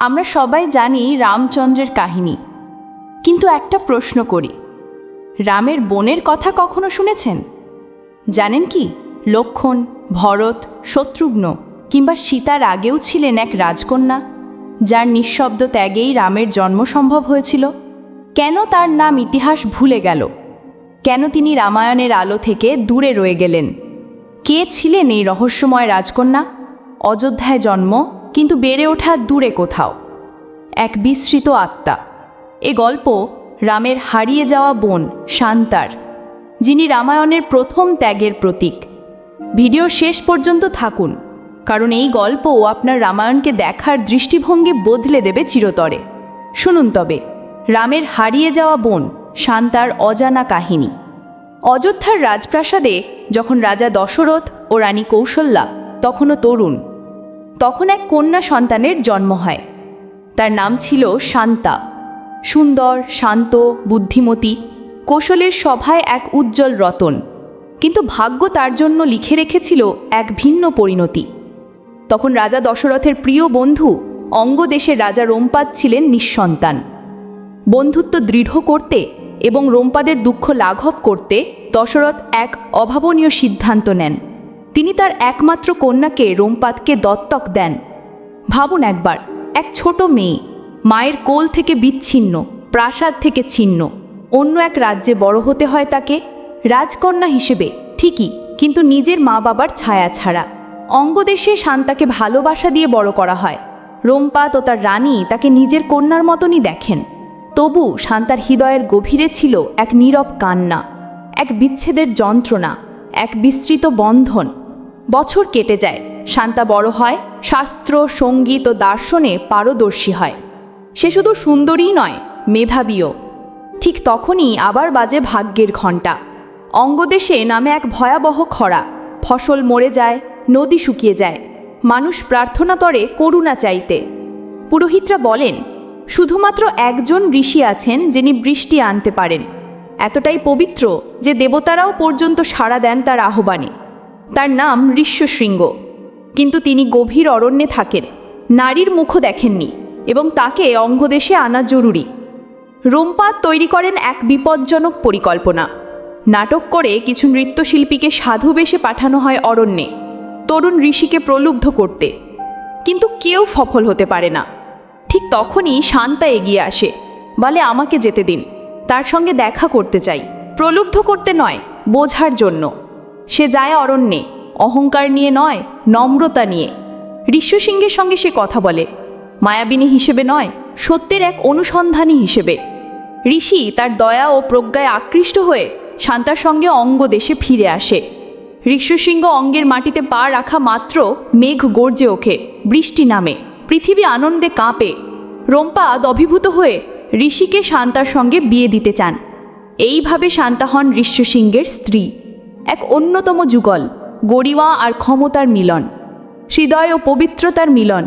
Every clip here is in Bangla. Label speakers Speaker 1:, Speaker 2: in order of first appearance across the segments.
Speaker 1: আমরা সবাই জানি রামচন্দ্রের কাহিনী। কিন্তু একটা প্রশ্ন করি, রামের বোনের কথা কখনো শুনেছেন? জানেন কি, লক্ষণ, ভরত, শত্রুঘ্ন কিংবা সীতার আগেও ছিলেন এক রাজকন্যা, যার নিঃশব্দ ত্যাগেই রামের জন্ম সম্ভব হয়েছিল। কেন তার নাম ইতিহাস ভুলে গেল? কেন তিনি রামায়ণের আলো থেকে দূরে রয়ে গেলেন? কে ছিলেন এই রহস্যময় রাজকন্যা? অযোধ্যায় জন্ম কিন্তু বেড়ে ওঠা দূরে কোথাও। এক বিস্মৃত আত্মা। এ গল্প রামের হারিয়ে যাওয়া বোন শান্তার, যিনি রামায়ণের প্রথম ত্যাগের প্রতীক। ভিডিও শেষ পর্যন্ত থাকুন, কারণ এই গল্প আপনার রামায়ণকে দেখার দৃষ্টিভঙ্গি বদলে দেবে চিরতরে। শুনুন তবে, রামের হারিয়ে যাওয়া বোন শান্তার অজানা কাহিনী। অযোধ্যার রাজপ্রাসাদে যখন রাজা দশরথ ও রানী কৌশল্যা, তখনও তরুণ তখন এক কন্যা সন্তানের জন্ম হয়। তার নাম ছিল শান্তা। সুন্দর, শান্ত, বুদ্ধিমতী, কৌশলের সভায় এক উজ্জ্বল রতন। কিন্তু ভাগ্য তার জন্য লিখে রেখেছিল এক ভিন্ন পরিণতি। তখন রাজা দশরথের প্রিয় বন্ধু অঙ্গদেশের রাজা রোমপাদ ছিলেন নিঃসন্তান। বন্ধুত্ব দৃঢ় করতে এবং রোমপাদের দুঃখ লাঘব করতে দশরথ এক অভাবনীয় সিদ্ধান্ত নেন। তিনি তার একমাত্র কন্যাকে রোমপাতকে দত্তক দেন। ভাবুন একবার, এক ছোট মেয়ে, মায়ের কোল থেকে বিচ্ছিন্ন, প্রাসাদ থেকে ছিন্ন, অন্য এক রাজ্যে বড় হতে হয় তাকে, রাজকন্যা হিসেবে, ঠিকই, কিন্তু নিজের মা বাবার ছায়া ছাড়া। অঙ্গদেশে শান্তাকে ভালোবাসা দিয়ে বড় করা হয়। রোমপাত ও তার রানী তাকে নিজের কন্যার মতনই দেখেন। তবু শান্তার হৃদয়ের গভীরে ছিল এক নীরব কান্না, এক বিচ্ছেদের যন্ত্রণা, এক বিস্তৃত বন্ধন। বছর কেটে যায়। শান্তা বড় হয়, শাস্ত্র, সংগীত ও দার্শনে পারদর্শী হয়। সে শুধু সুন্দরীই নয়, মেধাবীও। ঠিক তখনই আবার বাজে ভাগ্যের ঘণ্টা। অঙ্গদেশে নামে এক ভয়াবহ খরা। ফসল মরে যায়, নদী শুকিয়ে যায়। মানুষ প্রার্থনা তরে করুণা চাইতে। পুরোহিতরা বলেন, শুধুমাত্র একজন ঋষি আছেন যিনি বৃষ্টি আনতে পারেন। এতটাই পবিত্র যে দেবতারাও পর্যন্ত সাড়া দেন তার আহ্বানে। তার নাম ঋষ্যশৃঙ্গ কিন্তু তিনি গভীর অরণ্যে থাকেন, নারীর মুখও দেখেননি এবং তাকে অঙ্গদেশে আনা জরুরি। রোমপাত তৈরি করেন এক বিপজ্জনক পরিকল্পনা। নাটক করে কিছু নৃত্যশিল্পীকে সাধু বেশে পাঠানো হয় অরণ্যে। তরুণ ঋষিকে প্রলুব্ধ করতে। কিন্তু কেউ সফল হতে পারে না। ঠিক তখনই শান্তা এগিয়ে আসে, বলে, আমাকে যেতে দিন। তার সঙ্গে দেখা করতে চাই। প্রলুব্ধ করতে নয়, বোঝার জন্য। সে যায় অরণ্যে, অহংকার নিয়ে নয়, নম্রতা নিয়ে। ঋষ্যসিংহের সঙ্গে সে কথা বলে, মায়াবিনী হিসেবে নয়, সত্যের এক অনুসন্ধানী হিসেবে। ঋষি তার দয়া ও প্রজ্ঞায় আকৃষ্ট হয়ে শান্তার সঙ্গে অঙ্গ দেশে ফিরে আসে। ঋষ্যসিংহ অঙ্গের মাটিতে পা রাখা মাত্র মেঘ গর্জে ওঠে, বৃষ্টি নামে, পৃথিবী আনন্দে কাঁপে। রোমপাদ অভিভূত হয়ে ঋষিকে শান্তার সঙ্গে বিয়ে দিতে চান। এইভাবে শান্তা হন ঋষ্যসিংহের স্ত্রী। এক অন্যতম যুগল গরিমা আর ক্ষমতার মিলন, হৃদয় ও পবিত্রতার মিলন।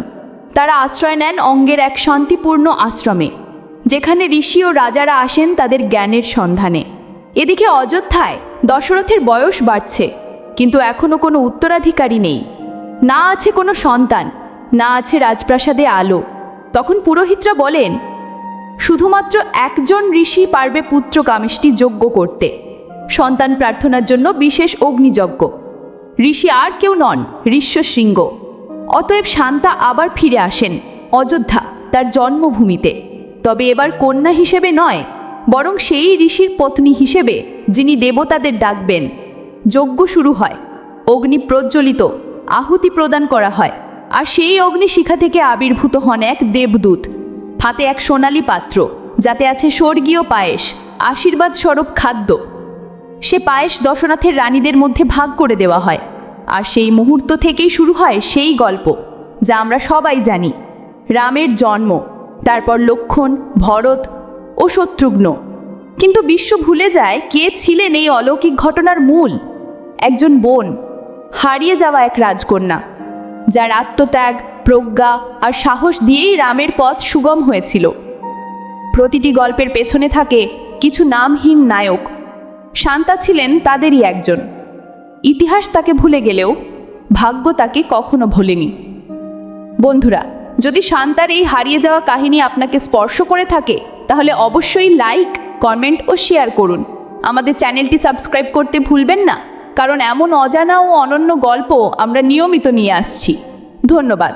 Speaker 1: তারা আশ্রয় নেন অঙ্গের এক শান্তিপূর্ণ আশ্রমে, যেখানে ঋষি ও রাজারা আসেন তাদের জ্ঞানের সন্ধানে। এদিকে অযোধ্যায় দশরথের বয়স বাড়ছে, কিন্তু এখনও কোনো উত্তরাধিকারী নেই। না আছে কোনো সন্তান, না আছে রাজপ্রাসাদে আলো। তখন পুরোহিতরা বলেন, শুধুমাত্র একজন ঋষি পারবে পুত্র কামিষ্টি যজ্ঞ করতে। সন্তান প্রার্থনার জন্য বিশেষ অগ্নিযজ্ঞ। ঋষি আর কেউ নন ঋষ্যশৃঙ্গ অতএব শান্তা আবার ফিরে আসেন, অযোধ্যা, তার জন্মভূমিতে। তবে এবার কন্যা হিসেবে নয়, বরং সেই ঋষির পত্নী হিসেবে যিনি দেবতাদের ডাকবেন। যজ্ঞ শুরু হয়, অগ্নি প্রজ্বলিত, আহুতি প্রদান করা হয়, আর সেই অগ্নিশিখা থেকে আবির্ভূত হন এক দেবদূত। হাতে এক সোনালি পাত্র, যাতে আছে স্বর্গীয় পায়েস আশীর্বাদ স্বরূপ খাদ্য। সে পায়েস দশনাথের রানীদের মধ্যে ভাগ করে দেওয়া হয়। আর সেই মুহূর্ত থেকেই শুরু হয় সেই গল্প, যা আমরা সবাই জানি। রামের জন্ম, তারপর লক্ষণ, ভরত ও শত্রুঘ্ন। কিন্তু বিশ্ব ভুলে যায় কে ছিলেন এই অলৌকিক ঘটনার মূল। একজন বোন, হারিয়ে যাওয়া এক রাজকন্যা, যার আত্মত্যাগ, প্রজ্ঞা আর সাহস দিয়েই রামের পথ সুগম হয়েছিল। প্রতিটি গল্পের পেছনে থাকে কিছু নামহীন নায়ক। শান্তা ছিলেন তাদেরই একজন। ইতিহাস তাকে ভুলে গেলেও ভাগ্য তাকে কখনো ভোলেনি। বন্ধুরা, যদি শান্তার এই হারিয়ে যাওয়া কাহিনী আপনাকে স্পর্শ করে থাকে, তাহলে অবশ্যই লাইক, কমেন্ট ও শেয়ার করুন। আমাদের চ্যানেলটি সাবস্ক্রাইব করতে ভুলবেন না, কারণ এমন অজানা ও অনন্য গল্প আমরা নিয়মিত নিয়ে আসছি। ধন্যবাদ।